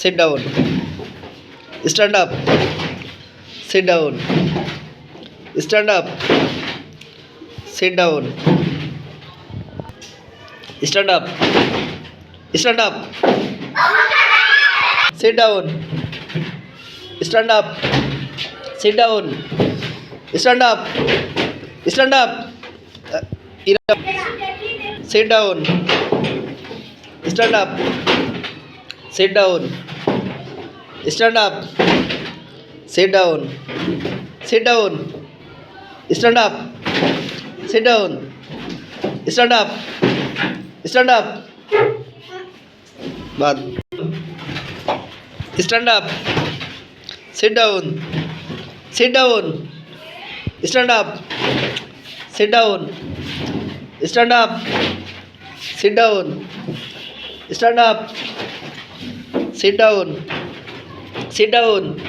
sit down stand up sit down stand up sit down stand up stand up sit down stand up sit down stand up stand up Uh, sit down stand up sit down stand up sit down sit down stand up sit down stand up stand up बाद stand up sit down sit down stand up sit down stand up sit down stand up sit down sit down